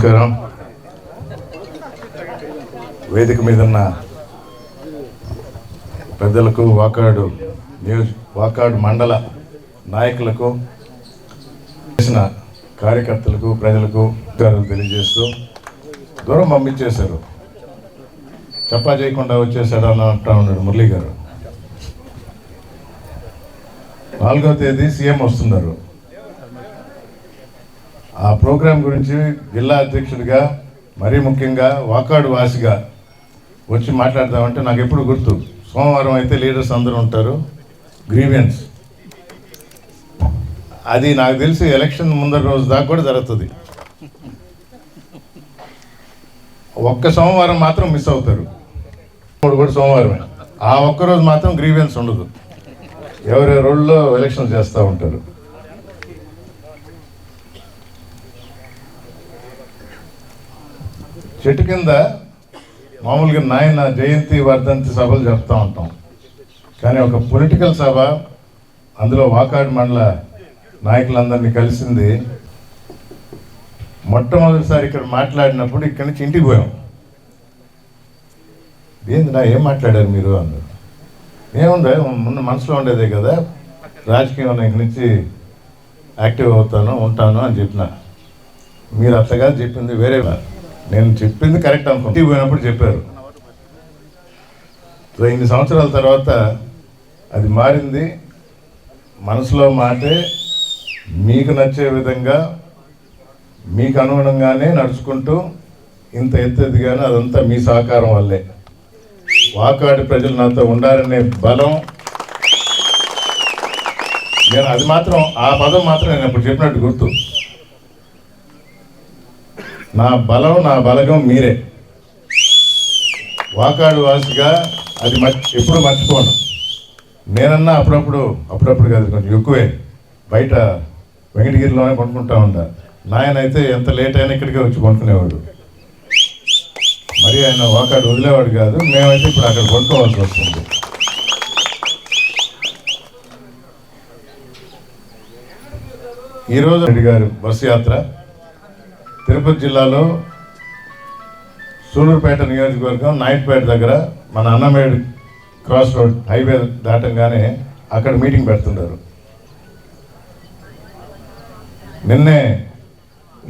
నమస్కారం. వేదిక మీద ఉన్న పెద్దలకు వాకాడు న్యూస్ వాకాడు మండల నాయకులకు చేసిన కార్యకర్తలకు ప్రజలకు గారు తెలియజేస్తూ దూరం పంపించేశారు. చెప్పా చేయకుండా వచ్చేసాడు అని అంటా ఉన్నాడు మురళీ గారు నాలుగో తేదీ సీఎం వస్తున్నారు. ఆ ప్రోగ్రాం గురించి జిల్లా అధ్యక్షుడిగా మరీ ముఖ్యంగా వాకాడు వాసిగా వచ్చి మాట్లాడదామంటే నాకు ఎప్పుడు గుర్తు. సోమవారం అయితే లీడర్స్ అందరూ ఉంటారు. గ్రీవియన్స్ అది నాకు తెలిసి ఎలక్షన్ ముందర రోజు దాకా కూడా జరుగుతుంది. ఒక్క సోమవారం మాత్రం మిస్ అవుతారు. మూడు కూడా సోమవారమే. ఆ ఒక్క రోజు మాత్రం గ్రీవియన్స్ ఉండదు. ఎవరెవరి రోడ్లో ఎలక్షన్ చేస్తూ ఉంటారు. చెట్టు కింద మామూలుగా నాయన జయంతి వర్ధంతి సభలు చెప్తూ ఉంటాం. కానీ ఒక పొలిటికల్ సభ అందులో వాకాడు మండల నాయకులందరినీ కలిసింది. మొట్టమొదటిసారి ఇక్కడ మాట్లాడినప్పుడు ఇక్కడి నుంచి ఇంటికి పోయాం. ఏంది నా ఏం మాట్లాడారు మీరు అందరు? ఏముందా ముందు మనసులో ఉండేదే కదా రాజకీయం ఇక్కడి నుంచి యాక్టివ్ అవుతాను ఉంటాను అని చెప్పిన. మీరు అట్లా చెప్పింది వేరే నేను చెప్పింది కరెక్ట్ అనుకో. పోయినప్పుడు చెప్పారు. సో ఇన్ని సంవత్సరాల తర్వాత అది మారింది. మనసులో మాటే మీకు నచ్చే విధంగా మీకు అనుగుణంగానే నడుచుకుంటూ ఇంత ఎత్తు కానీ అదంతా మీ సహకారం వల్లే. వాకాడి ప్రజలు నాతో ఉండాలనే బలం నేను అది మాత్రం ఆ పదం మాత్రం నేను ఇప్పుడు చెప్పినట్టు గుర్తు. నా బలం నా బలగం మీరే. వాకాడు వాసిగా అది మర్చి ఎప్పుడు మర్చిపోను. నేనన్నా అప్పుడప్పుడు అప్పుడప్పుడు కాదు కొంచెం ఎక్కువే. బయట వెంకటగిరిలోనే కొనుక్కుంటా ఉంటా. నాయన అయితే ఎంత లేట్ అయినా ఇక్కడికే వచ్చి కొనుక్కునేవాడు. మరి ఆయన వాకాడు వదిలేవాడు కాదు మేమైతే ఇప్పుడు అక్కడ కొనుక్కోవాల్సి వస్తుంది. ఈరోజు రెడ్డి గారు బస్సు యాత్ర. తిరుపతి జిల్లాలో సూలూరుపేట నియోజకవర్గం నాయుడుపేట దగ్గర మన అన్నమేడు క్రాస్ రోడ్ హైవే దాటంగానే అక్కడ మీటింగ్ పెడుతున్నారు నిన్నే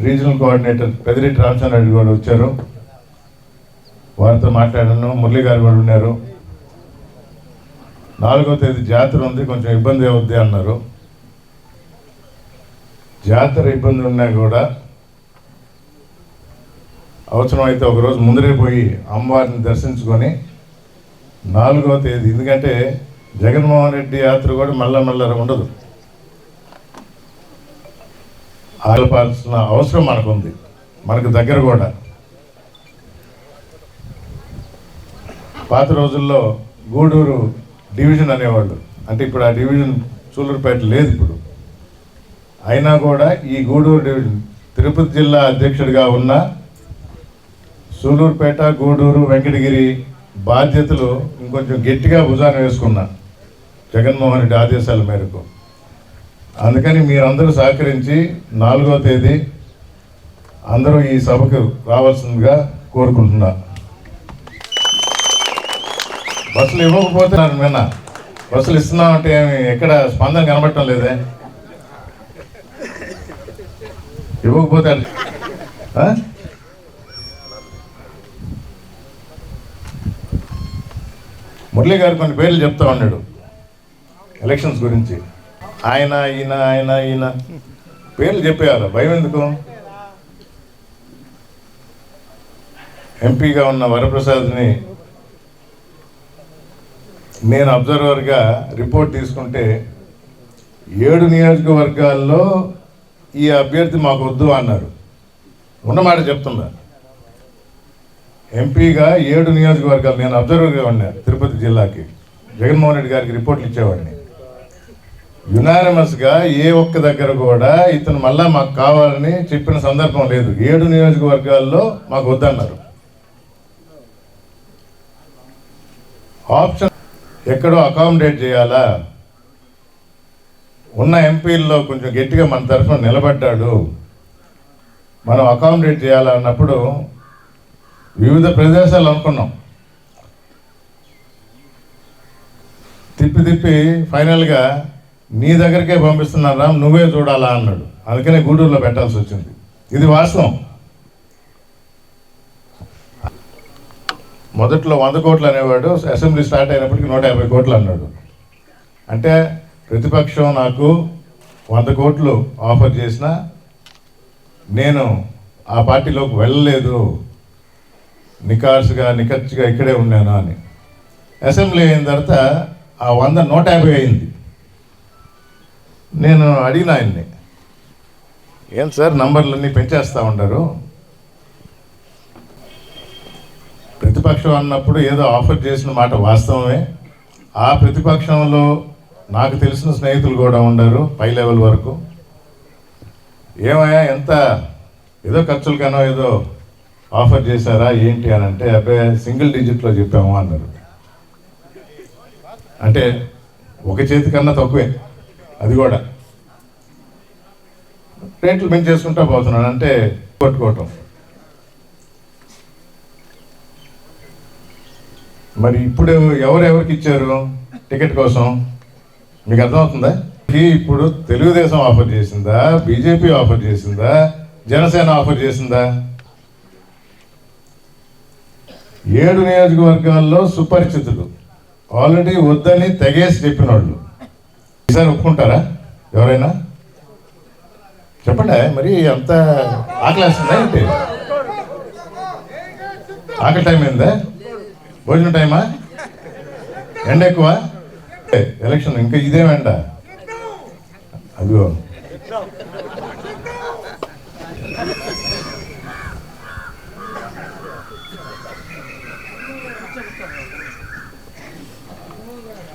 రీజనల్ కోఆర్డినేటర్ పెదిరెడ్డి రామచంద్రరెడ్డి కూడా వచ్చారు. వారితో మాట్లాడాను మురళి గారు కూడా ఉన్నారు. నాలుగో తేదీ జాతర ఉంది కొంచెం ఇబ్బంది అవుద్ది అన్నారు. జాతర ఇబ్బంది ఉన్నా కూడా అవసరమైతే ఒకరోజు ముందరే పోయి అమ్మవారిని దర్శించుకొని నాలుగవ తేదీ ఎందుకంటే జగన్మోహన్ రెడ్డి యాత్ర కూడా మళ్ళా మళ్ళా ఉండదు. ఆలపాల్సిన అవసరం మనకుంది మనకు దగ్గర కూడా. పాత రోజుల్లో గూడూరు డివిజన్ అనేవాళ్ళు అంటే ఇప్పుడు ఆ డివిజన్ సూలూరుపేట లేదు ఇప్పుడు. అయినా కూడా ఈ గూడూరు డివిజన్ తిరుపతి జిల్లా అధ్యక్షుడిగా ఉన్న సూలూరుపేట గూడూరు వెంకటగిరి బాధ్యతలు ఇంకొంచెం గట్టిగా భుజాన వేసుకున్నా జగన్మోహన్ రెడ్డి ఆదేశాల మేరకు. అందుకని మీరందరూ సహకరించి నాలుగో తేదీ అందరూ ఈ సభకు రావాల్సిందిగా కోరుకుంటున్నా. బస్సులు ఇవ్వకపోతే నాకు నిన్న బస్సులు ఇస్తున్నామంటే ఎక్కడ స్పందన కనబడటం లేదే? ఇవ్వకపోతే మురళి గారు కొన్ని పేర్లు చెప్తా ఉన్నాడు. ఎలక్షన్స్ గురించి. ఆయన ఈయన ఆయన ఈయన. పేర్లు చెప్పేయాలి? భయం ఎందుకు? ఎంపీగా ఉన్న వరప్రసాద్ని నేను అబ్జర్వర్గా రిపోర్ట్ తీసుకుంటే ఏడు నియోజకవర్గాల్లో ఈ అభ్యర్థి మాకు వద్దు అన్నారు. ఉన్నమాట చెప్తున్నారు ఎంపీగా ఏడు నియోజకవర్గాలు నేను అబ్జర్వర్గా ఉన్నాను తిరుపతి జిల్లాకి. జగన్మోహన్ రెడ్డి గారికి రిపోర్ట్లు ఇచ్చేవాడిని. యునానిమస్గా ఏ ఒక్క దగ్గర కూడా ఇతను మళ్ళా మాకు కావాలని చెప్పిన సందర్భం లేదు. ఏడు నియోజకవర్గాల్లో మాకు వద్దన్నారు. ఆప్షన్ ఎక్కడో అకామిడేట్ చేయాలా? ఉన్న ఎంపీల్లో కొంచెం గట్టిగా మన తరఫున నిలబడ్డాడు. మనం అకామిడేట్ చేయాలన్నప్పుడు వివిధ ప్రదేశాలు అనుకున్నాం. తిప్పి తిప్పి ఫైనల్గా నీ దగ్గరికే పంపిస్తున్నారా నువ్వే చూడాలా అన్నాడు. అందుకనే గూడూరులో పెట్టాల్సి వచ్చింది. ఇది వాస్తవం. మొదట్లో వంద కోట్లు అనేవాడు అసెంబ్లీ స్టార్ట్ అయినప్పటికీ నూట యాభై కోట్లు అన్నాడు. అంటే ప్రతిపక్షం నాకు వంద కోట్లు ఆఫర్ చేసిన నేను ఆ పార్టీలోకి వెళ్ళలేదు. నికార్సుగా నిఖర్చుగా ఇక్కడే ఉన్నాను అని. అసెంబ్లీ అయిన తర్వాత ఆ వంద నూట యాభై అయింది. నేను అడిగిన ఆయన్ని ఏం సార్ నంబర్లన్నీ పెంచేస్తూ ఉంటారు ప్రతిపక్షం అన్నప్పుడు ఏదో ఆఫర్ చేసిన మాట వాస్తవమే. ఆ ప్రతిపక్షంలో నాకు తెలిసిన స్నేహితులు కూడా ఉండరు పై లెవెల్ వరకు. ఏమయ్యా ఎంత? ఏదో ఖర్చులకనో ఏదో ఆఫర్ చేశారా ఏంటి అని అంటే అబ్బాయి సింగిల్ డిజిట్లో చెప్పాము అన్నారు. అంటే ఒక చేతి కన్నా తక్కువే అది కూడా. రేట్లు పెంచేసుకుంటా పోతున్నాడు అంటే కొట్టుకోవటం. మరి ఇప్పుడు ఎవరెవరికి ఇచ్చారు టికెట్ కోసం? మీకు అర్థమవుతుందా? ఇప్పుడు తెలుగుదేశం ఆఫర్ చేసిందా బీజేపీ ఆఫర్ చేసిందా జనసేన ఆఫర్ చేసిందా? ఏడు నియోజకవర్గాల్లో సుపరిచితులు. ఆల్రెడీ వద్దని తెగేసి చెప్పిన వాళ్ళు ఈసారి ఒప్పుకుంటారా? ఎవరైనా? చెప్పండి మరి అంత ఆకలేస్తుందా ఏంటి? ఆకలి టైం అయిందా? భోజనం టైమా? ఎండ ఎక్కువ? ఎలక్షన్ ఇంకా ఇదేమండ అదిగో.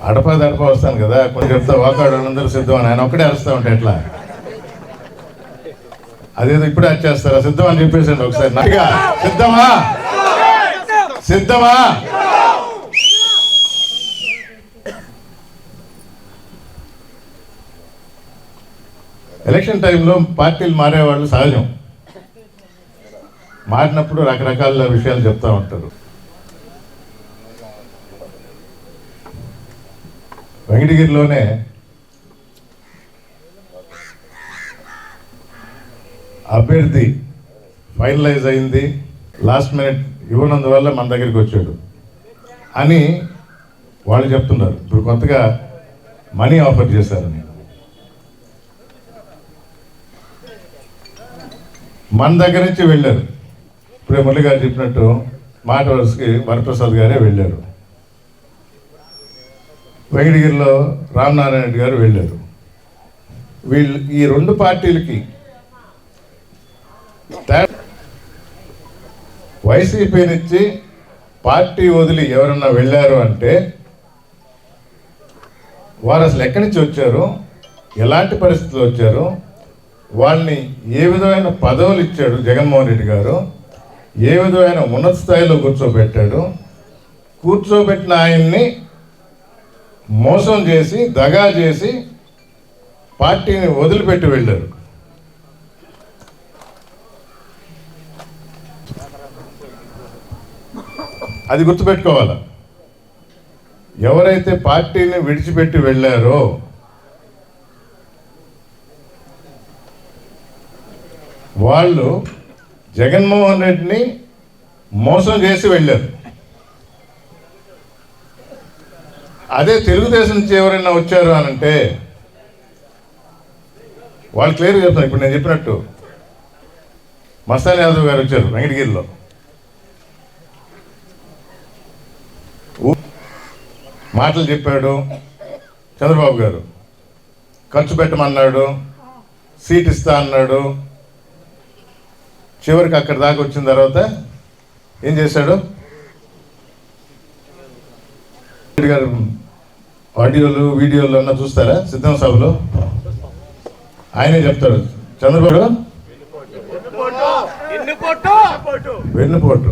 అడప దడప వస్తాను కదా కొంచెం చెప్తా వాకాడు అందరూ సిద్ధం అని. ఆయన ఒక్కడే అరుస్తా ఉంటే ఎట్లా అదేదో ఇప్పుడే వచ్చేస్తారా సిద్ధం అని చెప్పేసండి ఒకసారి. నాగా సిద్ధమా? సిద్ధమా? ఎలక్షన్ టైంలో పార్టీలు మారేవాళ్ళు సహజం. మారినప్పుడు రకరకాల విషయాలు చెప్తా ఉంటారు. వెంకటగిరిలోనే అభ్యర్థి ఫైనలైజ్ అయింది. లాస్ట్ మినిట్ ఇవ్వనందువల్ల మన దగ్గరికి వచ్చాడు. అని వాళ్ళు చెప్తున్నారు. ఇప్పుడు కొత్తగా మనీ ఆఫర్ చేశారని మన దగ్గర నుంచి వెళ్ళారు. ఇప్పుడే మురళి గారు చెప్పినట్టు మాట వరుసకి వరప్రసాద్ గారే వెళ్ళారు. వెంకటగిరిలో రామనారాయణ రెడ్డి గారు వెళ్ళారు. వీళ్ళు ఈ రెండు పార్టీలకి వైసీపీనిచ్చి పార్టీ వదిలి ఎవరన్నా వెళ్ళారు అంటే వారు అసలు ఎక్కడి నుంచి వచ్చారు? ఎలాంటి పరిస్థితులు వచ్చారు? వాళ్ళని ఏ విధమైన పదవులు ఇచ్చాడు జగన్మోహన్ రెడ్డి గారు? ఏ విధమైన ఉన్నత స్థాయిలో కూర్చోబెట్టాడు? కూర్చోబెట్టిన ఆయన్ని మోసం చేసి దగా చేసి పార్టీని వదిలిపెట్టి వెళ్ళారు. అది గుర్తుపెట్టుకోవాలి? ఎవరైతే పార్టీని విడిచిపెట్టి వెళ్ళారో వాళ్ళు జగన్మోహన్ రెడ్డిని మోసం చేసి వెళ్ళారు. అదే తెలుగుదేశం నుంచి ఎవరైనా వచ్చారు అని అంటే వాళ్ళు క్లియర్గా చెప్తాను ఇప్పుడు నేను చెప్పినట్టు మస్తాన్ యాదవ్ గారు వచ్చారు వెంకటగిరిలో. మాటలు చెప్పాడు చంద్రబాబు గారు. ఖర్చు పెట్టమన్నాడు సీట్ ఇస్తా అన్నాడు. చివరికి అక్కడ దాకా వచ్చిన తర్వాత ఏం చేశాడు? గారు ఆడియోలు వీడియోలు అన్న చూస్తారా? సిద్ధం సభలో? ఆయనే చెప్తాడు. చంద్రబాబు వెన్నుపోటు.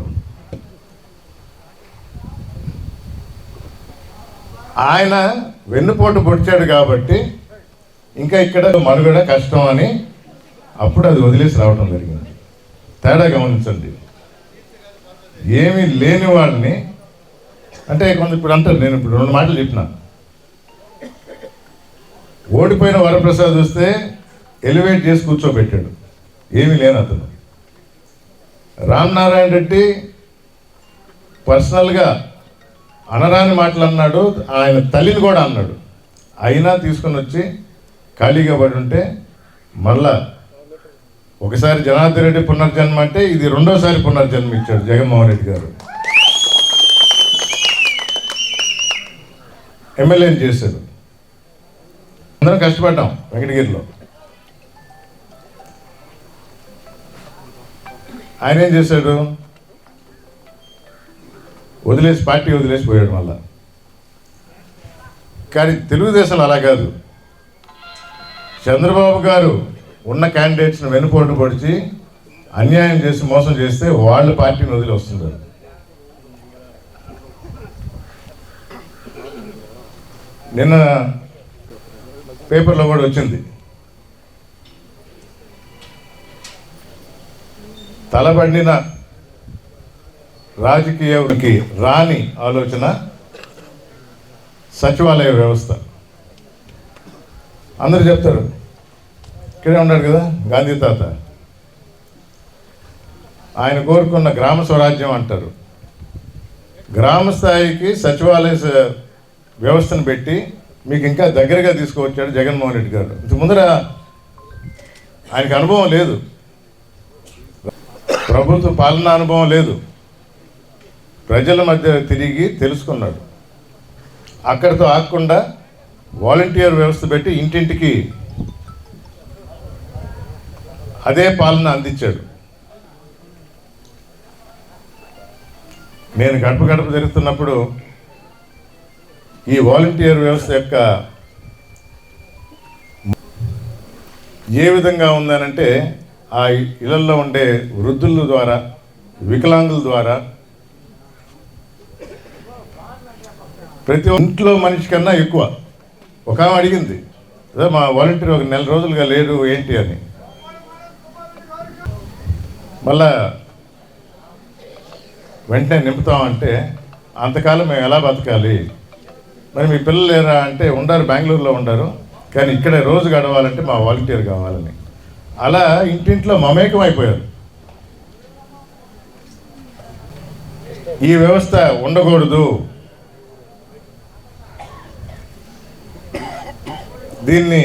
ఆయన వెన్నుపోటు పొడిచాడు కాబట్టి ఇంకా ఇక్కడ మనుగడ కష్టం అని అప్పుడు అది వదిలేసి రావడం జరిగింది. తేడా గమనించండి. ఏమీ లేని వాళ్ళని అంటే కొంత ఇప్పుడు అంటారు నేను ఇప్పుడు రెండు మాటలు చెప్పినాను ఓడిపోయిన వరప్రసాద్ వస్తే ఎలివేట్ చేసి కూర్చోబెట్టాడు. ఏమీ లేని అతను. రామ్ నారాయణ రెడ్డి పర్సనల్గా అనరాని మాటలు అన్నాడు ఆయన తల్లిని కూడా అన్నాడు. అయినా తీసుకొని వచ్చి ఖాళీగా పడి ఉంటే మళ్ళా ఒకసారి జనార్దన్ రెడ్డి పునర్జన్మ అంటే ఇది రెండోసారి పునర్జన్మ ఇచ్చాడు జగన్మోహన్ రెడ్డి గారు. ఎమ్మెల్యేని చేశాడు. అందరం కష్టపడ్డాం వెంకటగిరిలో. ఆయన ఏం చేశాడు? వదిలేసి పార్టీ వదిలేసి పోయాడు మళ్ళా. కానీ తెలుగుదేశం అలా కాదు. చంద్రబాబు గారు ఉన్న క్యాండిడేట్స్ని వెనుపోటు పొడిచి అన్యాయం చేసి మోసం చేస్తే వాళ్ళు పార్టీని వదిలి వస్తున్నారు. నిన్న పేపర్లో కూడా వచ్చింది. తలబండిన రాజకీయానికి రాని ఆలోచన సచివాలయ వ్యవస్థ. అందరూ చెప్తారు ఇక్కడే ఉన్నాడు కదా గాంధీ తాత. ఆయన కోరుకున్న గ్రామ స్వరాజ్యం అంటారు. గ్రామ స్థాయికి సచివాలయ వ్యవస్థను పెట్టి మీకు ఇంకా దగ్గరగా తీసుకువచ్చాడు జగన్మోహన్ రెడ్డి గారు. ఇంత ముందర ఆయనకు అనుభవం లేదు. ప్రభుత్వ పాలన అనుభవం లేదు. ప్రజల మధ్య తిరిగి తెలుసుకున్నాడు. అక్కడితో ఆగకుండా వాలంటీర్ వ్యవస్థ పెట్టి ఇంటింటికి అదే పాలన అందించాడు. నేను గడప గడప జరుగుతున్నప్పుడు ఈ వాలంటీర్ వ్యవస్థ యొక్క ఏ విధంగా ఉందనంటే ఆ ఇళ్ళలో ఉండే వృద్ధుల ద్వారా వికలాంగుల ద్వారా ప్రతి ఇంట్లో మనిషి కన్నా ఎక్కువ. ఒక ఆమె అడిగింది మా వాలంటీర్ ఒక నెల రోజులుగా లేరు ఏంటి అని? మళ్ళా వెంటనే నింపుతామంటే అంతకాలం మేము ఎలా బతకాలి? మరి మీ పిల్లలు లేరా అంటే ఉండారు బెంగళూరులో ఉండారు. కానీ ఇక్కడే రోజు గడవాలంటే మా వాలంటీర్ కావాలని. అలా ఇంటింట్లో మమేకం అయిపోయారు. ఈ వ్యవస్థ ఉండకూడదు. దీన్ని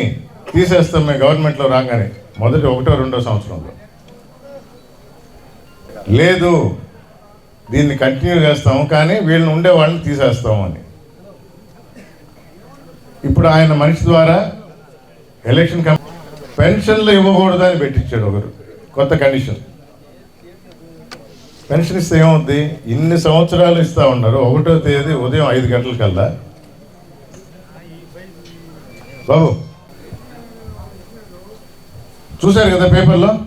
తీసేస్తాం మేము గవర్నమెంట్లో రాగానే మొదటి ఒకటో రెండో సంవత్సరంలో. లేదు దీన్ని కంటిన్యూ చేస్తాము కానీ వీళ్ళని ఉండే వాళ్ళని తీసేస్తాము అని. ఇప్పుడు ఆయన మనిషి ద్వారా ఎలక్షన్ కమ్ పెన్షన్లు ఇవ్వకూడదు అని పెట్టించాడు ఒకరు. కొత్త కండిషన్ పెన్షన్ ఇస్తే ఏమవుద్ది? ఇన్ని సంవత్సరాలు ఇస్తా ఉన్నారు. ఒకటో తేదీ ఉదయం ఐదు గంటల కల్లా బాబు చూశారు కదా పేపర్లో?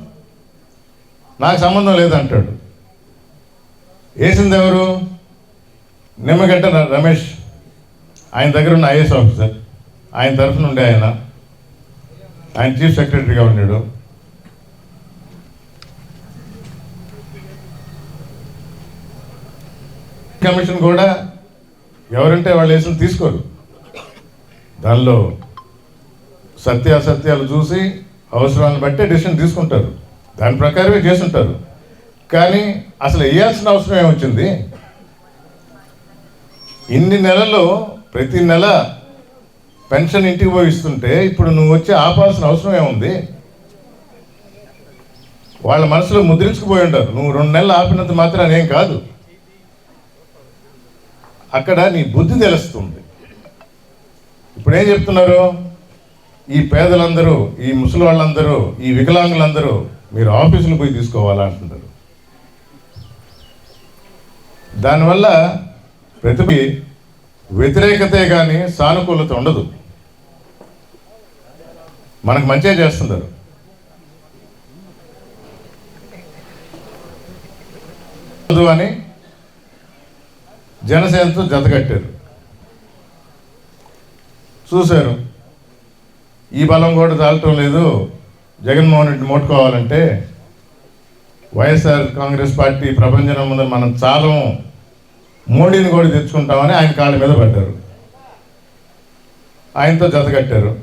నాకు సంబంధం లేదంటాడు. వేసింది ఎవరు? నిమ్మగడ్డ రమేష్. ఆయన దగ్గర ఉన్న ఐఏఎస్ ఆఫీసర్. ఆయన తరఫున ఉండే ఆయన. ఆయన చీఫ్ సెక్రటరీగా ఉన్నాడు కమిషన్ కూడా ఎవరంటే వాళ్ళు వేసిన తీసుకోరు. దానిలో సత్యాసత్యాలు చూసి అవసరాలను బట్టే డెసిషన్ తీసుకుంటారు. దాని ప్రకారమే చేస్తుంటారు కానీ అసలు వేయాల్సిన అవసరం ఏమొచ్చింది? ఇన్ని నెలలు ప్రతి నెల పెన్షన్ ఇంటికి పోయి ఇస్తుంటే ఇప్పుడు నువ్వు వచ్చి ఆపాల్సిన అవసరం ఏముంది? వాళ్ళ మనసులో ముద్రించుకుపోయి ఉంటారు. నువ్వు రెండు నెలలు ఆపినంత మాత్రం ఏం కాదు. అక్కడ నీ బుద్ధి తెలుస్తుంది. ఇప్పుడు ఏం చెప్తున్నారు? ఈ పేదలందరూ ఈ ముసలి వాళ్ళందరూ ఈ వికలాంగులందరూ మీరు ఆఫీసులు పోయి తీసుకోవాలా అంటున్నారు. దానివల్ల ప్రతిభ వ్యతిరేకతే కానీ సానుకూలత ఉండదు. మనకు మంచిగా చేస్తున్నారు అని జనసేనతో జతకట్టారు చూశారు. ఈ బలం కూడా చాలటం లేదు. జగన్మోహన్ రెడ్డి మోటుకోవాలంటే వైఎస్ఆర్ కాంగ్రెస్ పార్టీ ప్రపంచం ముందు మనం చాలా మోడీని కూడా తెచ్చుకుంటామని ఆయన కాళ్ళ మీద పడ్డారు. ఆయనతో జతకట్టారు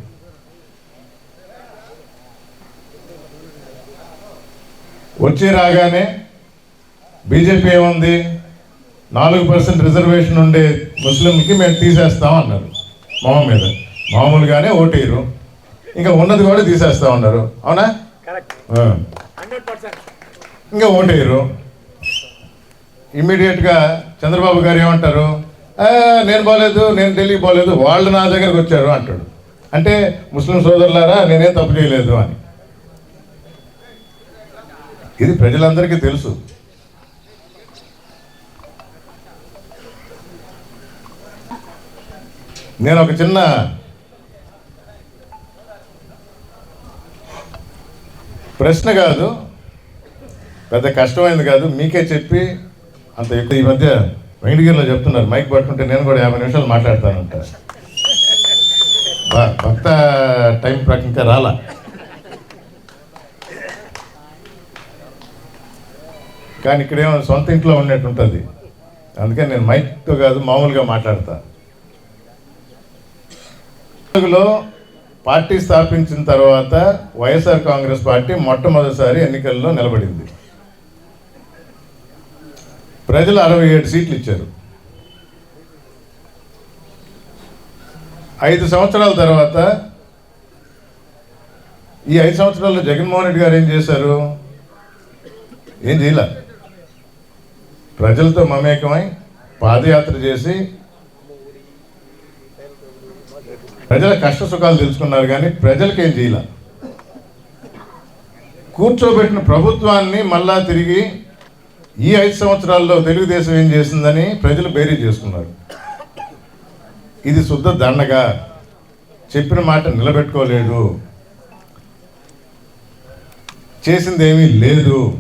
వచ్చి రాగానే బీజేపీ ఏముంది? నాలుగు పర్సెంట్ రిజర్వేషన్ ఉండే ముస్లింకి మేము తీసేస్తాం అన్నారు. మొహం మీద. మామూలుగానే ఓటేరు ఇంకా ఉన్నది కూడా తీసేస్తా ఉన్నారు. అవునా. ఇంకా ఓటేయరు. ఇమ్మీడియట్గా చంద్రబాబు గారు ఏమంటారు? నేను పోలేదు నేను ఢిల్లీకి పోలేదు వాళ్ళు నా దగ్గరకు వచ్చారు అంటాడు. అంటే ముస్లిం సోదరులారా నేనేం తప్పు చేయలేదు అని. ఇది ప్రజలందరికీ తెలుసు. నేను ఒక చిన్న ప్రశ్న కాదు పెద్ద కష్టమైంది కాదు మీకే చెప్పి అంత ఎక్కువ ఈ మధ్య వెంకటగిరిలో చెప్తున్నారు. మైక్ పట్టుకుంటే నేను కూడా యాభై నిమిషాలు మాట్లాడతానంట భక్త టైం ప్రకారం రాలా? కానీ ఇక్కడేమో సొంత ఇంట్లో ఉన్నట్టు ఉంటుంది. అందుకని నేను మైక్తో కాదు మామూలుగా మాట్లాడతా. తెలుగులో పార్టీ స్థాపించిన తర్వాత వైఎస్ఆర్ కాంగ్రెస్ పార్టీ మొట్టమొదటిసారి ఎన్నికల్లో నిలబడింది. ప్రజలు అరవై ఏడు సీట్లు ఇచ్చారు. ఐదు సంవత్సరాల తర్వాత ఈ ఐదు సంవత్సరాల్లో జగన్మోహన్ రెడ్డి గారు ఏం చేశారు? ఏం చేయలే. ప్రజలతో మమేకమై పాదయాత్ర చేసి ప్రజల కష్ట సుఖాలు తెలుసుకున్నారు కానీ ప్రజలకేం ఏం చేయలే. కూర్చోబెట్టిన ప్రభుత్వాన్ని మళ్ళా తిరిగి ఈ ఐదు సంవత్సరాల్లో తెలుగుదేశం ఏం చేసిందని ప్రజలు బేరీ చేసుకున్నారు. ఇది శుద్ధ దండగా. చెప్పిన మాట నిలబెట్టుకోలేదు. చేసిందేమీ లేదు.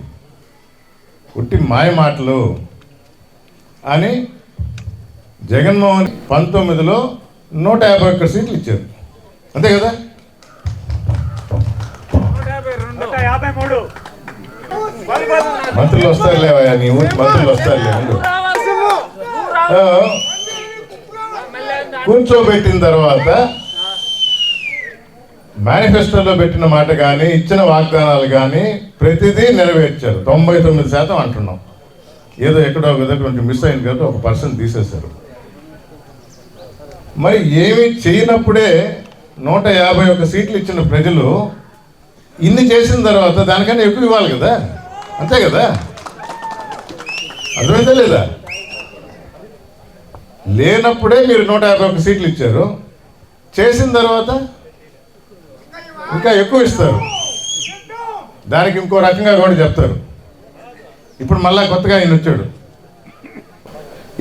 ఉట్టి మాయ మాటలు. అని జగన్మోహన్ పంతొమ్మిదిలో నూట యాభై ఒక్క సీట్లు ఇచ్చారు. అంతే కదా? యాభై మూడు. మంత్రులు వస్తారులే నీ ఊరికి మంత్రులు వస్తారులే ఉండు. కూర్చోబెట్టిన తర్వాత మేనిఫెస్టోలో పెట్టిన మాట కానీ ఇచ్చిన వాగ్దానాలు కానీ ప్రతిదీ నెరవేర్చారు. తొంభై తొమ్మిది శాతం అంటున్నాం. ఏదో ఎక్కడో ఒక కొంచెం మిస్ అయింది కదా ఒక పర్సెంట్ తీసేశారు. మరి ఏమి చేయనప్పుడే నూట యాభై ఒక్క సీట్లు ఇచ్చిన ప్రజలు ఇన్ని చేసిన తర్వాత దానికన్నా ఎక్కువ ఇవ్వాలి కదా? అంతే కదా? అర్థమైందా లేదా? లేనప్పుడే మీరు నూట యాభై ఒక్క సీట్లు ఇచ్చారు. చేసిన తర్వాత ఇంకా ఎక్కువ ఇస్తారు. దానికి ఇంకో రకంగా కూడా చెప్తారు. ఇప్పుడు మళ్ళా కొత్తగా ఆయన వచ్చాడు.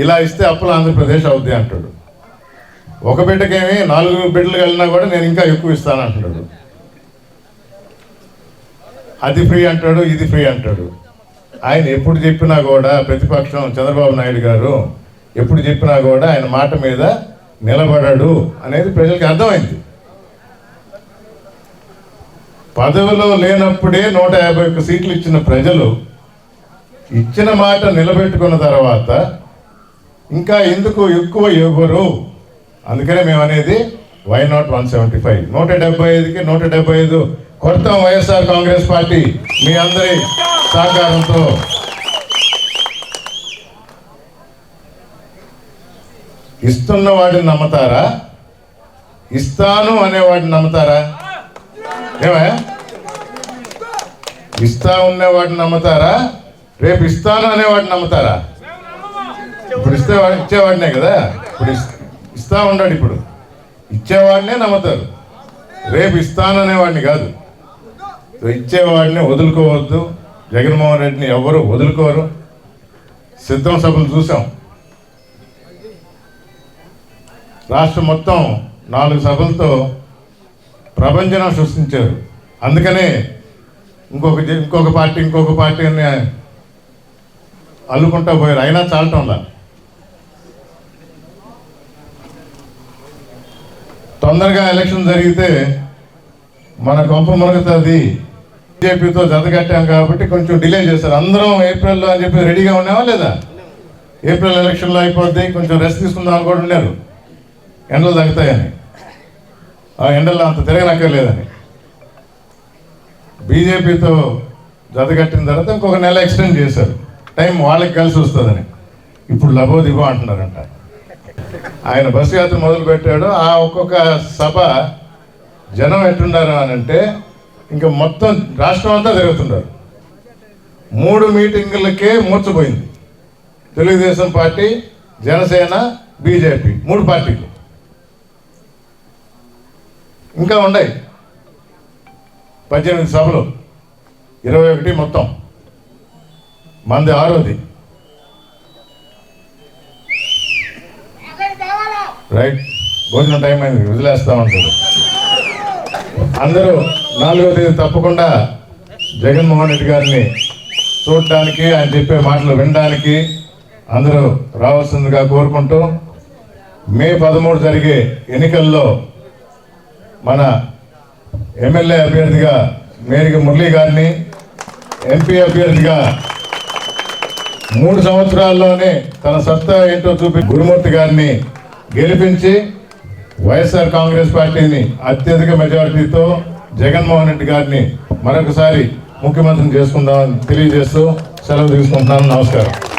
ఇలా ఇస్తే అప్పులు ఆంధ్రప్రదేశ్ అవుద్ది అంటాడు. ఒక బిడ్డకేమి నాలుగు బిడ్డలు వెళ్ళినా కూడా నేను ఇంకా ఎక్కువ ఇస్తాను అంటున్నాడు. అది ఫ్రీ అంటాడు ఇది ఫ్రీ అంటాడు. ఆయన ఎప్పుడు చెప్పినా కూడా ప్రతిపక్షం చంద్రబాబు నాయుడు గారు ఎప్పుడు చెప్పినా కూడా ఆయన మాట మీద నిలబడడు అనేది ప్రజలకు అర్థమైంది. పదవిలో లేనప్పుడే నూట యాభై ఒక్క సీట్లు ఇచ్చిన ప్రజలు ఇచ్చిన మాట నిలబెట్టుకున్న తర్వాత ఇంకా ఎందుకు ఎక్కువ ఇవ్వరు? అందుకనే మేము అనేది why not one seventy five నూట డెబ్బై ఐదుకి నూట డెబ్బై ఐదు మొత్తం వైఎస్ఆర్ కాంగ్రెస్ పార్టీ మీ అందరి సహకారంతో. ఇస్తున్న వాడిని నమ్ముతారా? ఇస్తాను అనేవాడిని నమ్ముతారా? ఏమయ్య ఇస్తా ఉన్నవాడిని నమ్ముతారా? రేపు ఇస్తాను అనేవాడిని నమ్ముతారా? ఇప్పుడు ఇస్తే వాడు ఇచ్చేవాడినే కదా? ఇప్పుడు ఇస్తా ఉన్నాడు ఇప్పుడు. ఇచ్చేవాడినే నమ్ముతారు. రేపు ఇస్తాను అనేవాడిని కాదు. ఇచ్చేవాడిని వదులుకోవద్దు. జగన్మోహన్ రెడ్డిని ఎవరు వదులుకోరు. సిద్ధం సభలు చూసాం. రాష్ట్రం మొత్తం నాలుగు సభలతో ప్రభంజనం సృష్టించారు. అందుకనే ఇంకొక ఇంకొక పార్టీ ఇంకొక పార్టీ అని అల్లుకుంటా పోయారు. అయినా చాలటంలా. తొందరగా ఎలక్షన్ జరిగితే మన గొప్ప మునగుతుంది బీజేపీతో జతగట్టాం కాబట్టి కొంచెం డిలే చేస్తారు అందరం ఏప్రిల్లో అని చెప్పి రెడీగా ఉన్నామా లేదా? ఏప్రిల్ ఎలక్షన్లో అయిపోద్ది కొంచెం రెస్ట్ తీసుకుందాం అని కూడా ఉన్నారు. ఎండలు తగ్గుతాయని. ఆ ఎండల్లో అంత తిరగనక్కర్లేదని. బీజేపీతో జతగట్టిన తర్వాత ఇంకొక నెల ఎక్స్టెండ్ చేశారు. టైం వాళ్ళకి కలిసి వస్తుందని. ఇప్పుడు లబో దిబో అంటున్నారంట. ఆయన బస్సు యాత్ర మొదలు పెట్టాడు ఆ ఒక్కొక్క సభ జనం ఎట్టున్నారు అని అంటే ఇంకా మొత్తం రాష్ట్రం అంతా తిరుగుతున్నారు మూడు మీటింగులకే మూర్చపోయింది తెలుగుదేశం పార్టీ జనసేన బీజేపీ మూడు పార్టీలు. ఇంకా ఉన్నాయి. పద్దెనిమిది సభలు. ఇరవై ఒకటి మొత్తం. మంది ఆరోది. రైట్. భోజనం టైం అయింది. వదిలేస్తా ఉంటారు అందరూ నాలుగో తేదీ తప్పకుండా జగన్మోహన్ రెడ్డి గారిని చూడటానికి ఆయన చెప్పే మాటలు వినడానికి అందరూ రావాల్సిందిగా కోరుకుంటూ మే పదమూడు జరిగే ఎన్నికల్లో మన ఎమ్మెల్యే అభ్యర్థిగా మేరిక మురళీ గారిని ఎంపీ అభ్యర్థిగా మూడు సంవత్సరాల్లోనే తన సత్తా ఏంటో చూపి గురుమూర్తి గారిని గెలిపించి వైఎస్ఆర్ కాంగ్రెస్ పార్టీని అత్యధిక మెజారిటీతో జగన్మోహన్ రెడ్డి గారిని మరొకసారి ముఖ్యమంత్రిని చేసుకుందామని తెలియజేస్తూ సెలవు తీసుకుంటున్నాను. నమస్కారం.